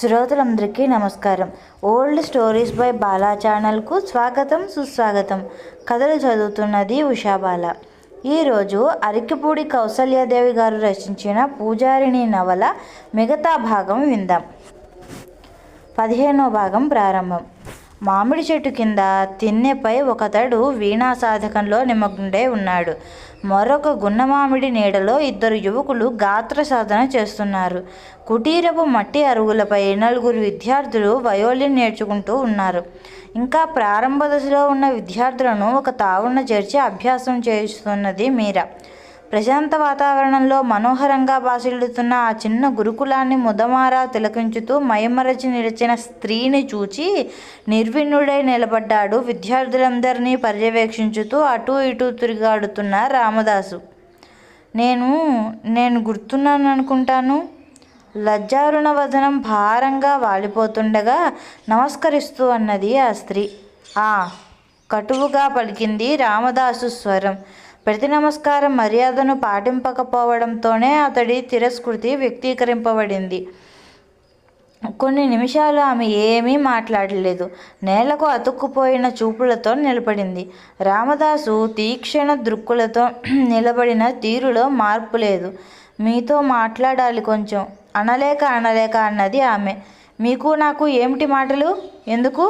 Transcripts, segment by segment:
శ్రోతలందరికీ నమస్కారం. Old stories by Bala ఛానల్కు స్వాగతం సుస్వాగతం. కథలు చదువుతున్నది ఉషాబాల. ఈరోజు అరికిపూడి కౌసల్యాదేవి గారు రచించిన పూజారిణి నవల మిగతా భాగం విందాం. పదిహేనో భాగం ప్రారంభం. మామిడి చెట్టు కింద తిన్నెపై ఒకతడు వీణా సాధకంలో నిమగ్నుడై ఉన్నాడు. మరొక గున్నమామిడి నీడలో ఇద్దరు యువకులు గాత్ర సాధన చేస్తున్నారు. కుటీరపు మట్టి అరుగులపై నలుగురు విద్యార్థులు వయోలిన్ నేర్చుకుంటూ ఉన్నారు. ఇంకా ప్రారంభ దశలో ఉన్న విద్యార్థులను ఒక తావున చేర్చి అభ్యాసం చేస్తున్నది మీరా. ప్రశాంత వాతావరణంలో మనోహరంగా బాసిల్లుతున్న ఆ చిన్న గురుకులాన్ని ముదమారా తిలకించుతూ మయమరచి నిలిచిన స్త్రీని చూచి నిర్విణ్ణుడై నిలబడ్డాడు విద్యార్థులందరినీ పర్యవేక్షించుతూ అటూ ఇటూ తిరిగాడుతున్న రామదాసు. నేను నేను గుర్తున్నాను అనుకుంటాను లజ్జారుణ వదనం భారంగా వాలిపోతుండగా నమస్కరిస్తూ అన్నది ఆ స్త్రీ. ఆ కటువుగా పలికింది రామదాసు స్వరం. ప్రతి నమస్కారం మర్యాదను పాటింపకపోవడంతోనే అతడి తిరస్కృతి వ్యక్తీకరింపబడింది. కొన్ని నిమిషాలు ఆమె ఏమీ మాట్లాడలేదు. నేలకు అతుక్కుపోయిన చూపులతో నిలబడింది. రామదాసు తీక్షణ దృక్కులతో నిలబడిన తీరులో మార్పు లేదు. మీతో మాట్లాడాలి కొంచెం. అనలేక అనలేక అన్నది ఆమె. మీకు నాకు ఏమిటి మాటలు? ఎందుకు?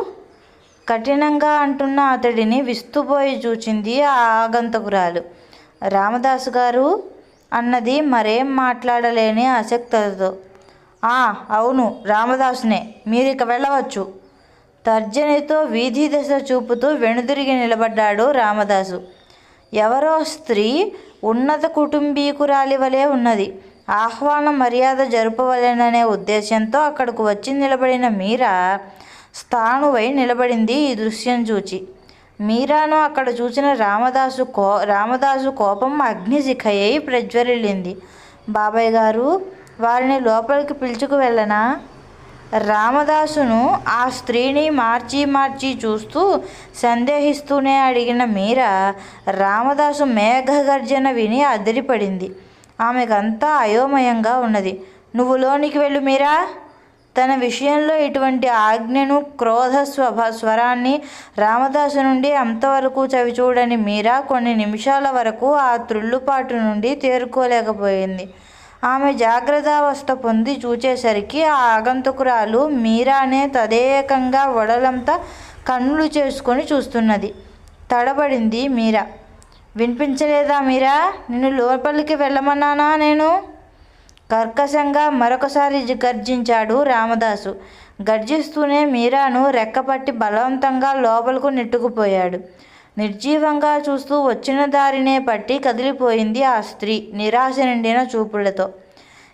కఠినంగా అంటున్న అతడిని విస్తుపోయి చూచింది ఆ ఆగంతకురాలు. రామదాసు గారు? అన్నది మరేం మాట్లాడలేని ఆసక్తతో. ఆ అవును రామదాసునే మీరిక వెళ్ళవచ్చు. తర్జనితో వీధి దశ చూపుతూ వెనుదిరిగి నిలబడ్డాడు రామదాసు. ఎవరో స్త్రీ ఉన్నత కుటుంబీకురాలి వలె ఉన్నది. ఆహ్వాన మర్యాద జరుపవలెననే ఉద్దేశంతో అక్కడకు వచ్చి నిలబడిన మీరా? స్థాణువై నిలబడింది ఈ దృశ్యం చూచి. మీరాను అక్కడ చూసిన రామదాసు కో రామదాసు కోపం అగ్నిశిఖయ్యి ప్రజ్వరిల్లింది బాబాయ్ గారు వారిని లోపలికి పిలుచుకు వెళ్ళనా? రామదాసును ఆ స్త్రీని మార్చి మార్చి చూస్తూ సందేహిస్తూనే అడిగిన మీరా రామదాసు మేఘగర్జన విని అదిరిపడింది. ఆమెకంతా అయోమయంగా ఉన్నది. నువ్వు లోనికి వెళ్ళు మీరా? తన విషయంలో ఇటువంటి ఆజ్ఞను క్రోధ స్వభ స్వరాన్ని రామదాసు నుండి అంతవరకు చవిచూడని మీరా కొన్ని నిమిషాల వరకు ఆ త్రుళ్ళుపాటు నుండి తేరుకోలేకపోయింది. ఆమె జాగ్రత్తావస్థ పొంది చూచేసరికి ఆ ఆగంతుకురాలు మీరానే తదేకంగా వడలంతా కన్నులు చేసుకొని చూస్తున్నది. తడబడింది మీరా. వినిపించలేదా మీరా? నిన్ను లోపలికి వెళ్ళమన్నానా నేను? కర్కశంగా మరొకసారి గర్జించాడు రామదాసు. గర్జిస్తూనే మీరాను రెక్కపట్టి బలవంతంగా లోపలకు నెట్టుకుపోయాడు. నిర్జీవంగా చూస్తూ వచ్చిన దారినే పట్టి కదిలిపోయింది ఆ స్త్రీ నిరాశ నిండిన చూపులతో.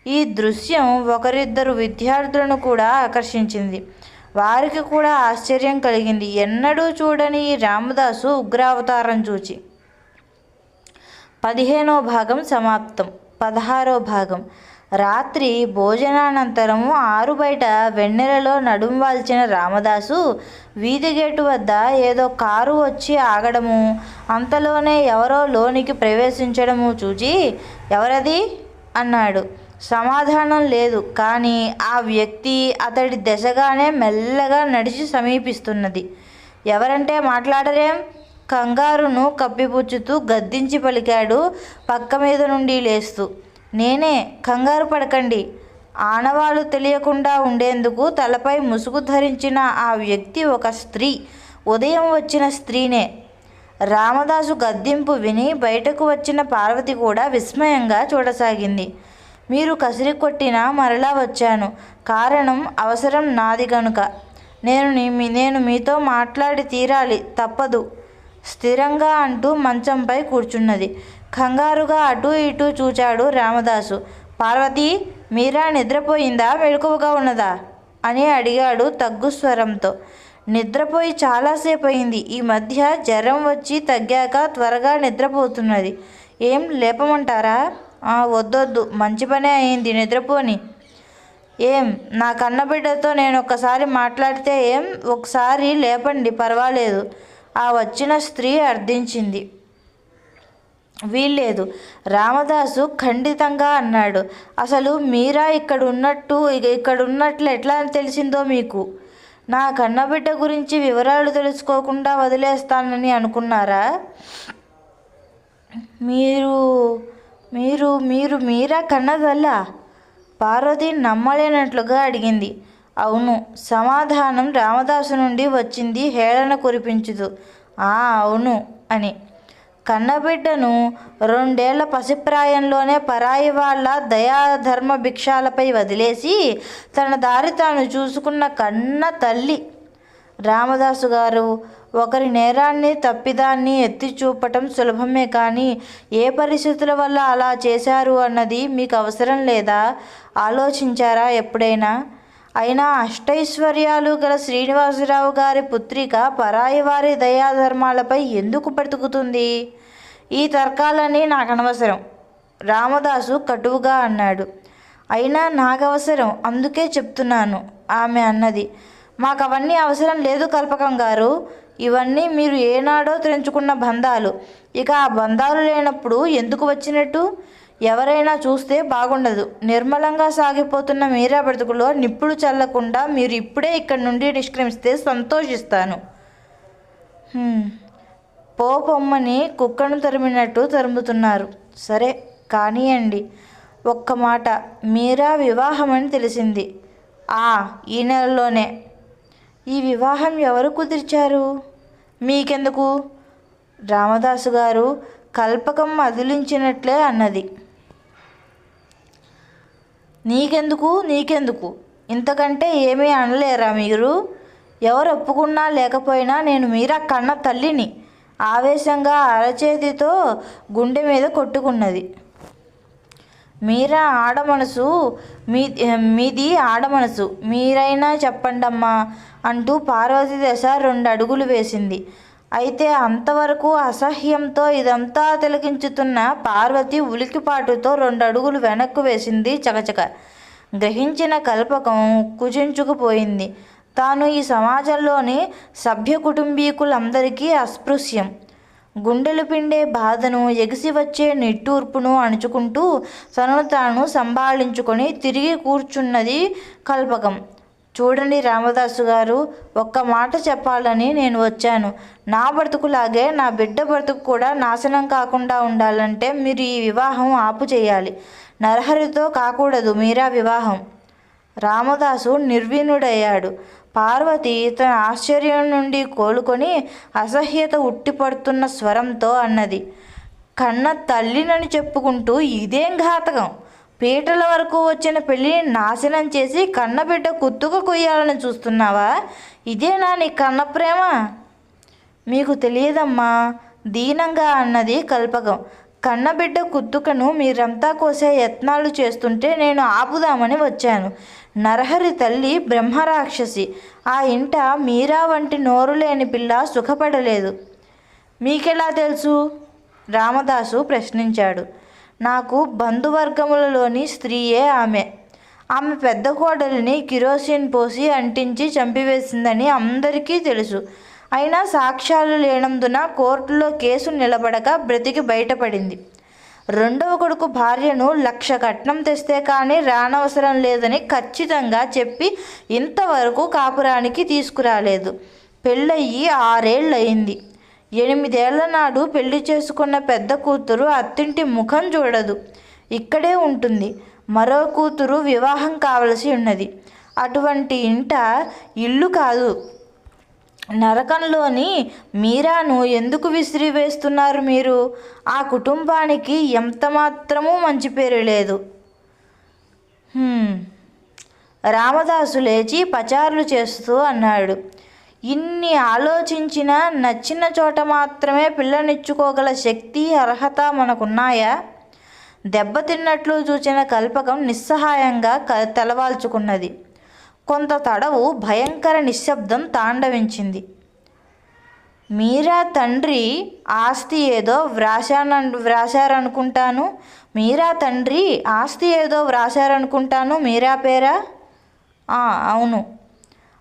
ఈ దృశ్యం ఒకరిద్దరు విద్యార్థులను కూడా ఆకర్షించింది. వారికి కూడా ఆశ్చర్యం కలిగింది. ఎన్నడూ చూడని ఈ రామదాసు ఉగ్రావతారం చూచి. పదిహేనో భాగం సమాప్తం. పదహారో భాగం. రాత్రి భోజనానంతరం ఆరు బయట వెన్నెలలో నడుం వాల్చిన రామదాసు వీధి గేటు వద్ద ఏదో కారు వచ్చి ఆగడము. అంతలోనే ఎవరో లోనికి ప్రవేశించడము చూచి ఎవరది? అన్నాడు. సమాధానం లేదు. కానీ ఆ వ్యక్తి అతడి దశగానే మెల్లగా నడిచి సమీపిస్తున్నది. ఎవరంటే మాట్లాడరేం? కంగారును కప్పిపుచ్చుతూ గద్దించి పలికాడు పక్క మీద నుండి లేస్తూ. నేనే కంగారు పడకండి. ఆనవాళ్ళు తెలియకుండా ఉండేందుకు తలపై ముసుగు ధరించిన ఆ వ్యక్తి ఒక స్త్రీ. ఉదయం వచ్చిన స్త్రీనే. రామదాసు గద్దింపు విని బయటకు వచ్చిన పార్వతి కూడా విస్మయంగా చూడసాగింది. మీరు కసిరి కొట్టినా మరలా వచ్చాను. కారణం అవసరం నాది గనుక. నేను నేను మీతో మాట్లాడి తీరాలి తప్పదు. స్థిరంగా అంటూ మంచంపై కూర్చున్నది. కంగారుగా అటూ ఇటూ చూచాడు రామదాసు. పార్వతి మీరా నిద్రపోయిందా? మెలకువగా ఉన్నదా? అని అడిగాడు తగ్గు స్వరంతో. నిద్రపోయి చాలాసేపు అయింది ఈ మధ్య జ్వరం వచ్చి తగ్గాక త్వరగా నిద్రపోతున్నది. ఏం లేపమంటారా? వద్దొద్దు. మంచి పనే అయింది. నిద్రపోని. ఏం? నా కన్నబిడ్డతో నేను ఒక్కసారి మాట్లాడితే ఏం? ఒకసారి లేపండి. పర్వాలేదు. ఆ వచ్చిన స్త్రీ అర్థించింది. వీల్లేదు. రామదాసు ఖండితంగా అన్నాడు అసలు మీరా ఇక్కడ ఉన్నట్టు ఇక్కడ ఉన్నట్లు ఎట్లా తెలిసిందో మీకు? నా కన్నబిడ్డ గురించి వివరాలు తెలుసుకోకుండా వదిలేస్తానని అనుకున్నారా? మీరు మీరు మీరు మీరా కన్నదల్లా? పార్వతి నమ్మలేనట్లుగా అడిగింది. అవును సమాధానం రామదాసు నుండి వచ్చింది హేళన కురిపించదు. ఆ అవును అని కన్నబిడ్డను రెండేళ్ళ పసిప్రాయంలోనే పరాయి వాళ్ళ దయాధర్మ భిక్షాలపై వదిలేసి తన దారి తాను చూసుకున్న కన్న తల్లి రామదాసు గారు ఒకరి నేరాన్ని తప్పిదాన్ని ఎత్తి చూపటం సులభమే కానీ ఏ పరిస్థితుల వల్ల అలా చేశారు అన్నది మీకు అవసరం లేదా? ఆలోచించారా ఎప్పుడైనా? అయినా అష్టైశ్వర్యాలు గల శ్రీనివాసరావు గారి పుత్రిక పరాయి వారి దయాధర్మాలపై ఎందుకు బ్రతుకుతుంది? ఈ తర్కాలన్నీ నాకు అనవసరం రామదాసు కటువుగా అన్నాడు. అయినా నాకు అవసరం అందుకే చెప్తున్నాను ఆమె అన్నది. మాకు అవన్నీ అవసరం లేదు కల్పకం గారు. ఇవన్నీ మీరు ఏనాడో తెంచుకున్న బంధాలు. ఇక ఆ బంధాలు లేనప్పుడు ఎందుకు వచ్చినట్టు? ఎవరైనా చూస్తే బాగుండదు. నిర్మలంగా సాగిపోతున్న మీరా బ్రతుకులో నిప్పుడు చల్లకుండా మీరు ఇప్పుడే ఇక్కడి నుండి నిష్క్రమిస్తే సంతోషిస్తాను. పోపొమ్మని పో పొమ్మని కుక్కను తరిమినట్టు తరుముతున్నారు. సరే కానియండి. ఒక్క మాట. మీరా వివాహమని తెలిసింది. ఆ ఈ నెలలోనే. ఈ వివాహం ఎవరు కుదిర్చారు? మీకెందుకు? రామదాసు గారు కల్పకం అదిలించినట్లే అన్నది. నీకెందుకు? నీకెందుకు? ఇంతకంటే ఏమీ అనలేరా మీరు? ఎవరు ఒప్పుకున్నా లేకపోయినా నేను మీరా కన్న తల్లిని ఆవేశంగా అరచేతితో గుండె మీద కొట్టుకున్నది. మీరా ఆడమనసు? మీ మీది ఆడమనసు. మీరైనా చెప్పండమ్మా అంటూ పార్వతి దశ రెండు అడుగులు వేసింది. అయితే అంతవరకు అసహ్యంతో ఇదంతా తిలకించుతున్న పార్వతి ఉలికిపాటుతో రెండు అడుగులు వెనక్కు వేసింది చకచక. గ్రహించిన కల్పకం కుచించుకుపోయింది తాను ఈ సమాజంలోని సభ్య కుటుంబీకులందరికీ అస్పృశ్యం. గుండెలు పిండే బాధను ఎగిసి వచ్చే నిట్టూర్పును అణుచుకుంటూ తనను తాను సంభాళించుకొని తిరిగి కూర్చున్నది కల్పకం. చూడండి రామదాసు గారు ఒక్క మాట చెప్పాలని నేను వచ్చాను. నా బ్రతుకులాగే నా బిడ్డ బ్రతుకు కూడా నాశనం కాకుండా ఉండాలంటే మీరు ఈ వివాహం ఆపు చేయాలి. నరహరితో కాకూడదు మీరా వివాహం. రామదాసు నిర్వీణుడయ్యాడు. పార్వతి తన ఆశ్చర్యం నుండి కోలుకొని అసహ్యత ఉట్టిపడుతున్న స్వరంతో అన్నది. కన్న తల్లినని చెప్పుకుంటూ ఇదేం ఘాతకం? పీటల వరకు వచ్చిన పెళ్ళిని నాశనం చేసి కన్నబిడ్డ కుత్తుక కొయ్యాలని చూస్తున్నావా? ఇదేనా నీ కన్న ప్రేమ? మీకు తెలియదమ్మా దీనంగా అన్నది కల్పకం. కన్నబిడ్డ కుత్తుకను మీరంతా కోసే యత్నాలు చేస్తుంటే నేను ఆపుదామని వచ్చాను. నరహరి తల్లి బ్రహ్మరాక్షసి. ఆ ఇంట మీరా వంటి నోరు లేని పిల్ల సుఖపడలేదు. మీకెలా తెలుసు? రామదాసు ప్రశ్నించాడు. నాకు బంధువర్గములలోని స్త్రీయే ఆమె. ఆమె పెద్ద కోడలిని కిరోసిన్ పోసి అంటించి చంపివేసిందని అందరికీ తెలుసు. అయినా సాక్ష్యాలు లేనందున కోర్టులో కేసు నిలబడక బ్రతికి బయటపడింది. రెండవ కొడుకు భార్యను లక్ష కట్నం తెస్తే కానీ రానవసరం లేదని ఖచ్చితంగా చెప్పి ఇంతవరకు కాపురానికి తీసుకురాలేదు. పెళ్ళయ్యి ఆరేళ్ళయింది. ఎనిమిదేళ్ళ నాడు పెళ్ళి చేసుకున్న పెద్ద కూతురు అత్తింటి ముఖం చూడదు. ఇక్కడే ఉంటుంది. మరో కూతురు వివాహం కావలసి ఉన్నది. అటువంటి ఇంట ఇల్లు కాదు. నరకంలోని మీరాను ఎందుకు విసిరివేస్తున్నారు మీరు? ఆ కుటుంబానికి ఎంత మాత్రమూ మంచి పేరు లేదు. రామదాసు లేచి పచారులు చేస్తూ అన్నాడు. ఇన్ని ఆలోచించినా నచ్చిన చోట మాత్రమే పిల్లనిచ్చుకోగల శక్తి అర్హత మనకున్నాయా? దెబ్బతిన్నట్లు చూచిన కల్పకం నిస్సహాయంగా క తలవాల్చుకున్నది. కొంత తడవు భయంకర నిశ్శబ్దం తాండవించింది. మీరా తండ్రి ఆస్తి ఏదో వ్రాశాన వ్రాశారనుకుంటాను? మీరా తండ్రి ఆస్తి ఏదో వ్రాశారనుకుంటాను? మీరా పేరా? అవును.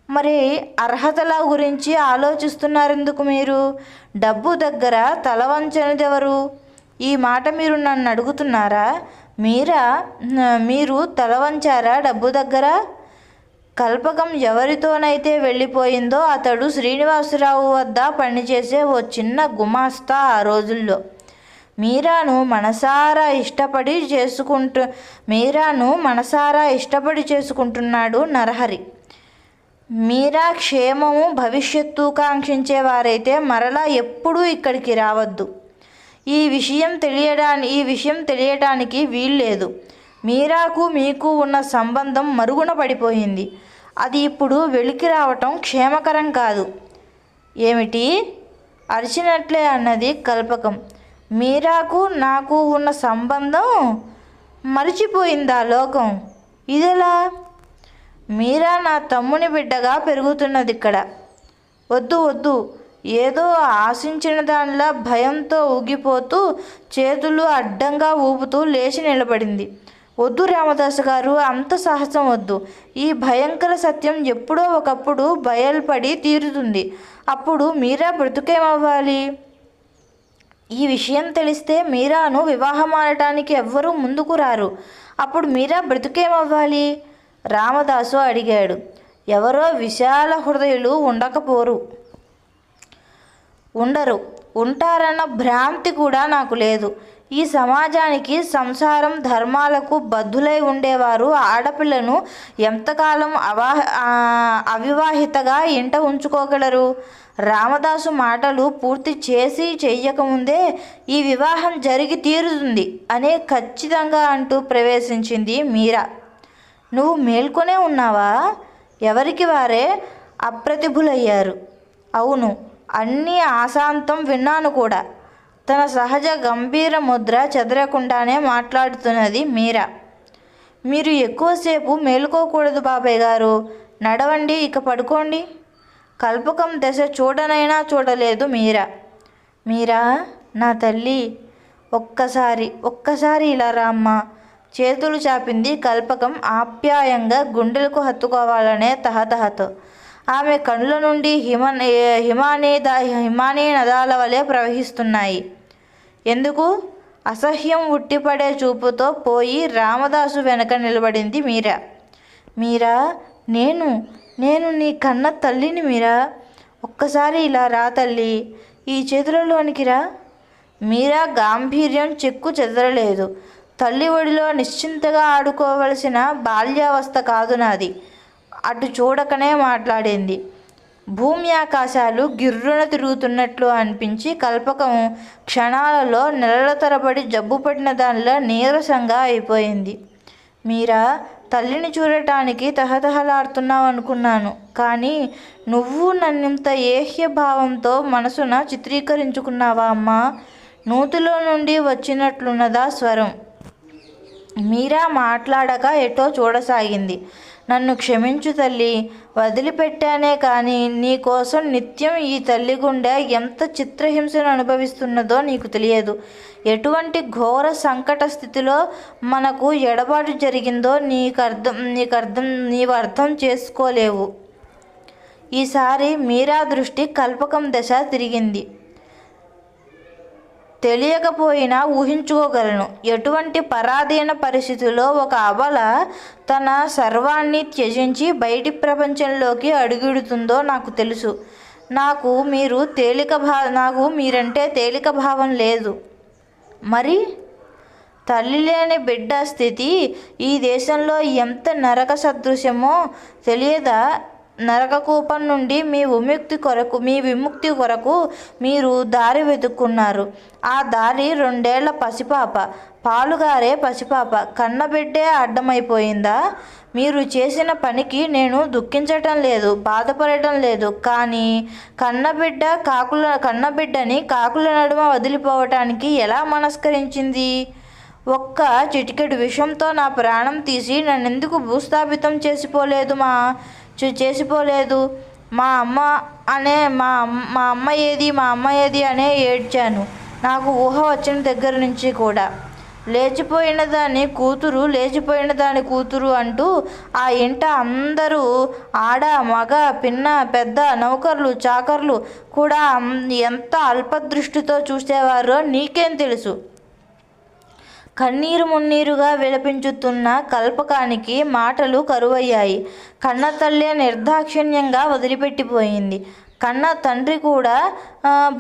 మరి అర్హతల గురించి ఆలోచిస్తున్నారెందుకు మీరు? డబ్బు దగ్గర తల వంచనిదెవరు? ఈ మాట మీరు నన్ను అడుగుతున్నారా? మీరా? మీరు తల వంచారా డబ్బు దగ్గర? కల్పకం ఎవరితోనైతే వెళ్ళిపోయిందో అతడు శ్రీనివాసరావు వద్ద పనిచేసే ఓ చిన్న గుమాస్తా ఆ రోజుల్లో. మీరాను మనసారా ఇష్టపడి చేసుకుంటు మీరాను మనసారా ఇష్టపడి చేసుకుంటున్నాడు నరహరి. మీరా క్షేమము భవిష్యత్తు కాంక్షించే వారైతే మరలా ఎప్పుడూ ఇక్కడికి రావద్దు. ఈ విషయం తెలియడాని ఈ విషయం తెలియటానికి వీల్లేదు. మీరాకు మీకు ఉన్న సంబంధం మరుగున పడిపోయింది. అది ఇప్పుడు వెలికి రావటం క్షేమకరం కాదు. ఏమిటి? అరిచినట్లే అన్నది కల్పకం. మీరాకు నాకు ఉన్న సంబంధం మరిచిపోయిందా లోకం? ఇదెలా? మీరా నా తమ్ముని బిడ్డగా పెరుగుతున్నది ఇక్కడ వద్దు వద్దు. ఏదో ఆశించిన దానిలా భయంతో ఊగిపోతూ చేతులు అడ్డంగా ఊపుతూ లేచి నిలబడింది. వద్దు రామదాస్ గారు అంత సాహసం వద్దు. ఈ భయంకర సత్యం ఎప్పుడో ఒకప్పుడు బయల్పడి తీరుతుంది. అప్పుడు మీరా బ్రతుకేమవ్వాలి? ఈ విషయం తెలిస్తే మీరాను వివాహం ఆడటానికి ఎవ్వరూ ముందుకు రారు. అప్పుడు మీరా బ్రతుకేమవ్వాలి? రామదాసు అడిగాడు ఎవరో విశాల హృదయులు ఉండకపోరు. ఉండరు. ఉంటారన్న భ్రాంతి కూడా నాకు లేదు. ఈ సమాజానికి సంసారం ధర్మాలకు బద్ధులై ఉండేవారు ఆడపిల్లను ఎంతకాలం అవా అవివాహితగా ఇంట ఉంచుకోగలరు? రామదాసు మాటలు పూర్తి చేసి చెయ్యకముందే ఈ వివాహం జరిగి తీరుతుంది అనే ఖచ్చితంగా అంటూ ప్రవేశించింది మీరా. నువ్వు మేల్కొనే ఉన్నావా? ఎవరికి వారే అప్రతిభులయ్యారు. అవును అన్నీ ఆశాంతం విన్నాను కూడా. తన సహజ గంభీర ముద్ర చెదరకుండానే మాట్లాడుతున్నది మీరా. మీరు ఎక్కువసేపు మేలుకోకూడదు బాబాయ్ గారు. నడవండి ఇక పడుకోండి. కల్పకం దశ చూడనైనా చూడలేదు మీరా. మీరా నా తల్లి ఒక్కసారి ఒక్కసారి ఇలా రామ్మా. చేతులు చాపింది కల్పకం ఆప్యాయంగా గుండెలకు హత్తుకోవాలనే తహతహతో. ఆమె కళ్ళ నుండి హిమ హిమానీ హిమానీ నదాల వలె ప్రవహిస్తున్నాయి. ఎందుకు? అసహ్యం ఉట్టిపడే చూపుతో పోయి రామదాసు వెనక నిలబడింది మీరా. మీరా? నేను నేను నీ కన్న తల్లిని మీరా? ఒక్కసారి ఇలా రా తల్లి. ఈ చేతులలోనికి రా. మీరా గాంభీర్యం చెక్కు చెదరలేదు. తల్లి ఒడిలో నిశ్చింతగా ఆడుకోవలసిన బాల్యావస్థ కాదు నాది. అటు చూడకనే మాట్లాడింది. భూమి ఆకాశాలు గిర్రున తిరుగుతున్నట్లు అనిపించి కల్పకం క్షణాలలో నెలల తరబడి జబ్బు పడిన దానిలో నీరసంగా అయిపోయింది. మీరా తల్లిని చూడటానికి తహతహలాడుతున్నావు అనుకున్నాను కానీ నువ్వు నన్నింత ఏహ్య భావంతో మనసున చిత్రీకరించుకున్నావా అమ్మా? నూతిలో నుండి వచ్చినట్లున్నదా స్వరం. మీరా మాట్లాడక ఎటో చూడసాగింది. నన్ను క్షమించు తల్లి వదిలిపెట్టానే కానీ నీ కోసం నిత్యం ఈ తల్లి గుండె ఎంత చిత్రహింసను అనుభవిస్తున్నదో నీకు తెలియదు. ఎటువంటి ఘోర సంకట స్థితిలో మనకు ఎడబాటు జరిగిందో నీకు అర్థం నీకు అర్థం నీవు అర్థం చేసుకోలేవు. ఈసారి మీరా దృష్టి కల్పకం దశ తిరిగింది. తెలియకపోయినా ఊహించుకోగలను. ఎటువంటి పరాధీన పరిస్థితిలో ఒక అబల తన సర్వాన్ని త్యజించి బయటి ప్రపంచంలోకి అడుగుడుతుందో నాకు తెలుసు. నాకు మీరు తేలిక భా నాకు మీరంటే తేలిక భావం లేదు. మరి? తల్లి లేని బిడ్డ స్థితి ఈ దేశంలో ఎంత నరక సదృశ్యమో తెలియదా? నరకకూపం నుండి మీ విముక్తి కొరకు మీ విముక్తి కొరకు మీరు దారి వెతుక్కున్నారు. ఆ దారి రెండేళ్ళ పసిపాప. పాలుగారే పసిపాప. కన్నబిడ్డే అడ్డమైపోయిందా? మీరు చేసిన పనికి నేను దుఃఖించటం లేదు బాధపడటం లేదు. కానీ కన్నబిడ్డ కాకుల కన్నబిడ్డని కాకుల నడుమ వదిలిపోవటానికి ఎలా మనస్కరించింది? ఒక్క చిటికెడు విషంతో నా ప్రాణం తీసి నన్నెందుకు భూస్థాపితం చేసిపోలేదు మా చేసిపోలేదు. మా అమ్మ అనే మా అమ్- మా అమ్మ ఏది మా అమ్మ ఏది అనే ఏడ్చాను. నాకు ఊహ వచ్చిన దగ్గర నుంచి కూడా. లేచిపోయిన దాని కూతురు లేచిపోయిన దాని కూతురు అంటూ ఆ ఇంట అందరూ ఆడ మగ పిన్న పెద్ద నౌకర్లు చాకర్లు కూడా ఎంత ఎంత అల్పదృష్టితో చూసేవారో నీకేం తెలుసు? కన్నీరు మున్నీరుగా విలపించుతున్న కల్పకానికి మాటలు కరువయ్యాయి. కన్న తల్లే నిర్దాక్షిణ్యంగా వదిలిపెట్టిపోయింది. కన్న తండ్రి కూడా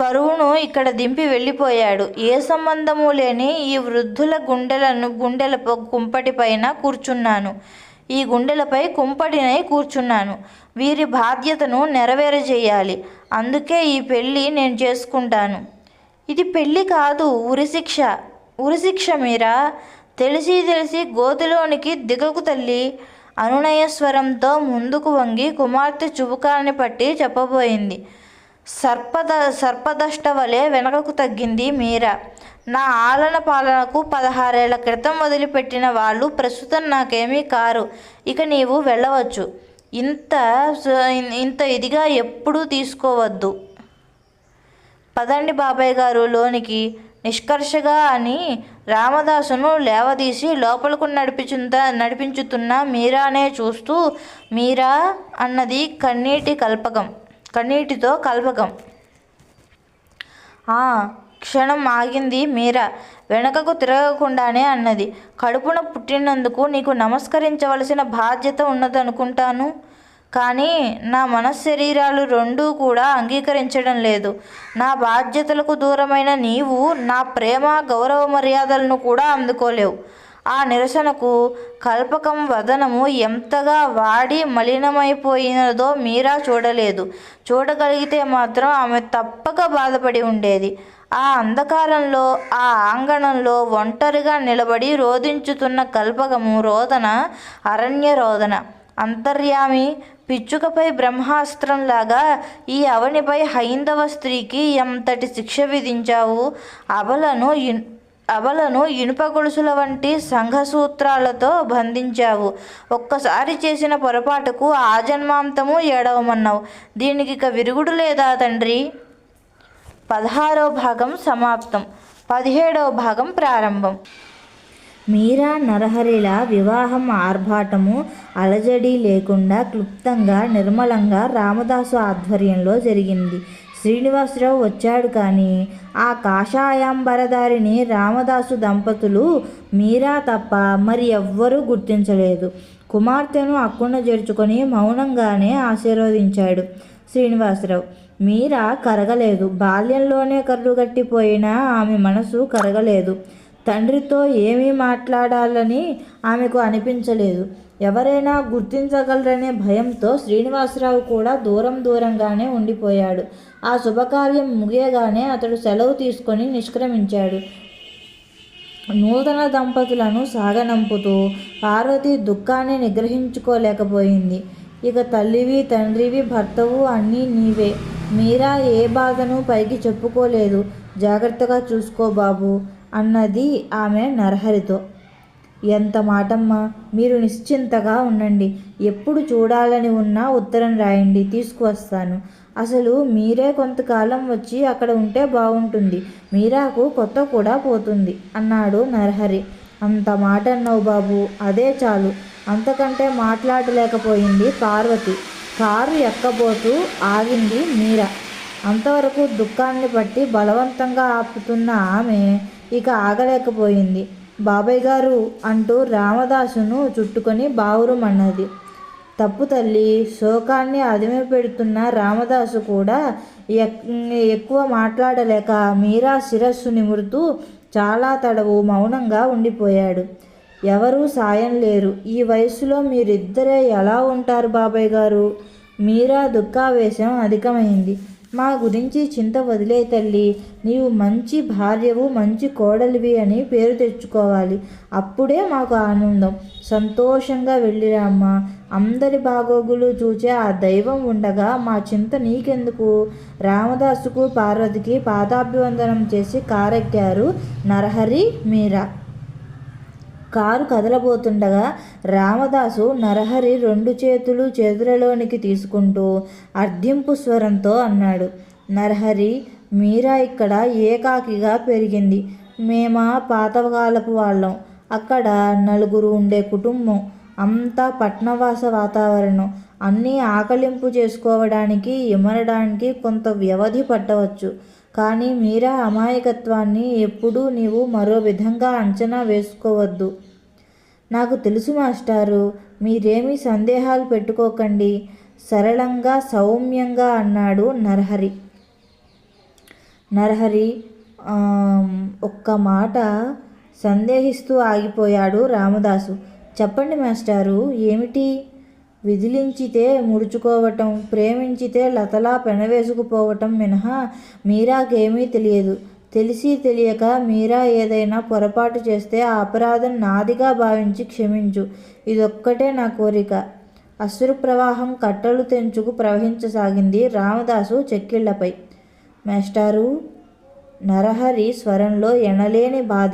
బరువును ఇక్కడ దింపి వెళ్ళిపోయాడు. ఏ సంబంధము లేని ఈ వృద్ధుల గుండెలను గుండెల కుంపటిపైన కూర్చున్నాను. ఈ గుండెలపై కుంపటినై కూర్చున్నాను. వీరి బాధ్యతను నెరవేరజేయాలి. అందుకే ఈ పెళ్ళి నేను చేసుకుంటాను. ఇది పెళ్ళి కాదు ఉరిశిక్ష ఉరిశిక్ష మీరా తెలిసి తెలిసి గోతిలోనికి దిగకు తల్లి. అనునయ స్వరంతో ముందుకు వంగి కుమార్తె చుబుకాన్ని పట్టి చెప్పబోయింది. సర్పద సర్పదష్ట వలె వెనకకు తగ్గింది మీరా. నా ఆలన పాలనకు పదహారేళ్ళ క్రితం వదిలిపెట్టిన వాళ్ళు ప్రస్తుతం నాకేమీ కారు. ఇక నీవు వెళ్ళవచ్చు. ఇంత ఇంత ఇదిగా ఎప్పుడూ తీసుకోవద్దు. పదండి బాబాయ్ గారు లోనికి. నిష్కర్షగా అని రామదాసును లేవదీసి లోపలకు నడిపించుత నడిపించుతున్న మీరానే చూస్తూ మీరా అన్నది కన్నీటి కల్పకం కన్నీటితో కల్పకం. ఆ క్షణం ఆగింది మీరా. వెనకకు తిరగకుండానే అన్నది. కడుపున పుట్టినందుకు నీకు నమస్కరించవలసిన బాధ్యత ఉన్నదనుకుంటాను. కానీ నా మనశ్శరీరాలు రెండూ కూడా అంగీకరించడం లేదు. నా బాధ్యతలకు దూరమైన నీవు నా ప్రేమ గౌరవ మర్యాదలను కూడా అందుకోలేవు. ఆ నిరసనకు కల్పకం వదనము ఎంతగా వాడి మలినమైపోయినదో మీరా చూడలేదు. చూడగలిగితే మాత్రం ఆమె తప్పక బాధపడి ఉండేది. ఆ అంధకారంలో ఆ ఆంగణంలో ఒంటరిగా నిలబడి రోధించుతున్న కల్పకము రోదన అరణ్య రోదన అంతర్యామి పిచ్చుకపై బ్రహ్మాస్త్రంలాగా ఈ అవనిపై హైందవ స్త్రీకి ఎంతటి శిక్ష విధించావు? అబలను అవలను అబలను ఇనుప గొలుసుల వంటి సంఘసూత్రాలతో బంధించావు. ఒక్కసారి చేసిన పొరపాటుకు ఆ జన్మాంతము ఏడవమన్నావు. దీనికి ఇక విరుగుడు లేదా తండ్రి? పదహారో భాగం సమాప్తం. పదిహేడవ భాగం ప్రారంభం. మీరా నరహరిల వివాహం ఆర్భాటము అలజడి లేకుండా క్లుప్తంగా నిర్మలంగా రామదాసు ఆధ్వర్యంలో జరిగింది. శ్రీనివాసరావు వచ్చాడు కానీ ఆ కాషాయాంబరదారిని రామదాసు దంపతులు మీరా తప్ప మరి ఎవ్వరూ గుర్తించలేదు. కుమార్తెను అక్కున చేర్చుకొని మౌనంగానే ఆశీర్వదించాడు శ్రీనివాసరావు. మీరా కరగలేదు. బాల్యంలోనే కర్రుగట్టిపోయిన ఆమె మనసు కరగలేదు. తండ్రితో ఏమీ మాట్లాడాలని ఆమెకు అనిపించలేదు. ఎవరైనా గుర్తించగలరనే భయంతో శ్రీనివాసరావు కూడా దూరం దూరంగానే ఉండిపోయాడు. ఆ శుభకార్యం ముగియగానే అతడు సెలవు తీసుకొని నిష్క్రమించాడు. నూతన దంపతులను సాగనంపుతూ పార్వతి దుఃఖాన్ని నిగ్రహించుకోలేకపోయింది. ఇక తల్లివి తండ్రివి భర్తవు అన్నీ నీవే. మీరా ఏ బాధను పైకి చెప్పుకోలేదు. జాగ్రత్తగా చూసుకో బాబు. అన్నది ఆమె నరహరితో. ఎంత మాటమ్మా! మీరు నిశ్చింతగా ఉండండి. ఎప్పుడు చూడాలని ఉన్నా ఉత్తరం రాయండి. తీసుకువస్తాను. అసలు మీరే కొంతకాలం వచ్చి అక్కడ ఉంటే బాగుంటుంది. మీరాకు కొత్త కూడా పోతుంది అన్నాడు నరహరి. అంత మాట అన్నావు బాబు! అదే చాలు. అంతకంటే మాట్లాడలేకపోయింది పార్వతి. కారు ఎక్కబోతూ ఆగింది మీరా. అంతవరకు దుఃఖాన్ని బట్టి బలవంతంగా ఆపుతున్న ఆమె ఇక ఆగలేకపోయింది. బాబాయ్ గారు అంటూ రామదాసును చుట్టుకొని బావురమన్నది తప్పు తల్లి శోకాన్ని అదిమి పెడుతున్న రామదాసు కూడా ఎక్- ఎక్కువ మాట్లాడలేక మీరా శిరస్సు నిమురుతూ చాలా తడవు మౌనంగా ఉండిపోయాడు. ఎవరూ సాయం లేరు. ఈ వయసులో మీరిద్దరే ఎలా ఉంటారు బాబాయ్ గారు? మీరా దుఃఖావేశం అధికమైంది. మా గురించి చింత వదిలే తల్లి. నీవు మంచి భార్యవు మంచి కోడలివి అని పేరు తెచ్చుకోవాలి. అప్పుడే మాకు ఆనందం. సంతోషంగా వెళ్ళిరామ్మా అందరి బాగోగులు చూచే ఆ దైవం ఉండగా మా చింత నీకెందుకు? రామదాసుకు పార్వతికి పాదాభివందనం చేసి కారెక్కారు నరహరి మీరా. కారు కదలబోతుండగా రామదాసు నరహరి రెండు చేతులు చేతులలోనికి తీసుకుంటూ అర్ధింపు స్వరంతో అన్నాడు. నరహరి మీరా ఇక్కడ ఏకాకిగా పెరిగింది. మేమా పాతకాలపు వాళ్ళం. అక్కడ నలుగురు ఉండే కుటుంబం. అంతా పట్నవాస వాతావరణం. అన్నీ ఆకలింపు చేసుకోవడానికి ఇమరడానికి కొంత వ్యవధి పట్టవచ్చు. కానీ మీరా అమాయకత్వాన్ని ఎప్పుడూ నీవు మరో విధంగా అంచనా వేసుకోవద్దు. నాకు తెలుసు మాస్టారు మీరేమీ సందేహాలు పెట్టుకోకండి. సరళంగా సౌమ్యంగా అన్నాడు నరహరి. నరహరి ఒక్క మాట సందేహిస్తూ ఆగిపోయాడు రామదాసు. చెప్పండి మాస్టారు ఏమిటి? విదిలించితే ముడుచుకోవటం ప్రేమించితే లతలా పెనవేసుకుపోవటం మినహా మీరాకేమీ తెలియదు. తెలిసి తెలియక మీరా ఏదైనా పొరపాటు చేస్తే ఆ అపరాధం నాదిగా భావించి క్షమించు. ఇదొక్కటే నా కోరిక. అశ్రు ప్రవాహం కట్టలు తెంచుకు ప్రవహించసాగింది రామదాసు చెక్కిళ్ళపై. మేస్టారు నరహరి స్వరంలో ఎనలేని బాధ.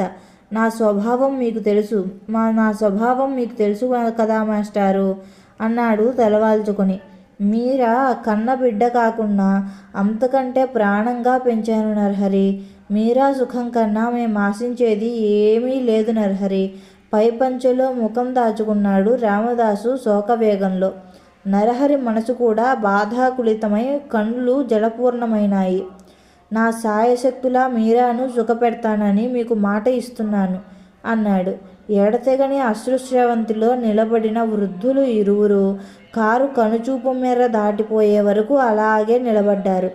నా స్వభావం మీకు తెలుసు. మా నా స్వభావం మీకు తెలుసు కదా మాస్టారు. అన్నాడు తలవాల్చుకొని. మీరా కన్న బిడ్డ కాకుండా అంతకంటే ప్రాణంగా పెంచాను నరహరి. మీరా సుఖం కన్నా మేము ఆశించేది ఏమీ లేదు నరహరి. పై పంచెలో ముఖం దాచుకున్నాడు రామదాసు శోకవేగంలో. నరహరి మనసు కూడా బాధాకులితమై కళ్ళు జలపూర్ణమైనాయి. నా సాయశక్తులా మీరాను సుఖపెడతానని మీకు మాట ఇస్తున్నాను అన్నాడు. ఎడతెగని అశ్రుశ్రవంతిలో నిలబడిన వృద్ధులు ఇరువురు కారు కనుచూపు మేర దాటిపోయే వరకు అలాగే నిలబడ్డారు.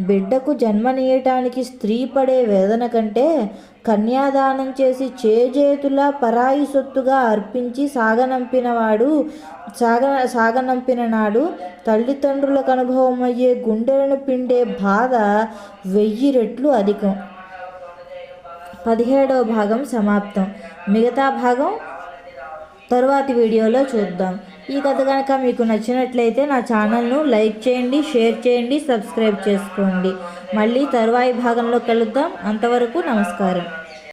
బిడ్డకు జన్మనీయటానికి స్త్రీ పడే వేదన కంటే కన్యాదానం చేసి చేజేతులా పరాయి సొత్తుగా అర్పించి సాగనంపినవాడు సాగ సాగనంపిన నాడు తల్లిదండ్రులకు అనుభవం అయ్యే గుండెలను పిండే బాధ వెయ్యి రెట్లు అధికం. పదిహేడవ భాగం సమాప్తం. మిగతా భాగం తరువాతి వీడియోలో చూద్దాం. ఈ కథ కనుక మీకు నచ్చినట్లయితే నా ఛానల్ను లైక్ చేయండి షేర్ చేయండి సబ్స్క్రైబ్ చేసుకోండి. మళ్ళీ తరువాయి భాగంలో కలుద్దాం. అంతవరకు నమస్కారం.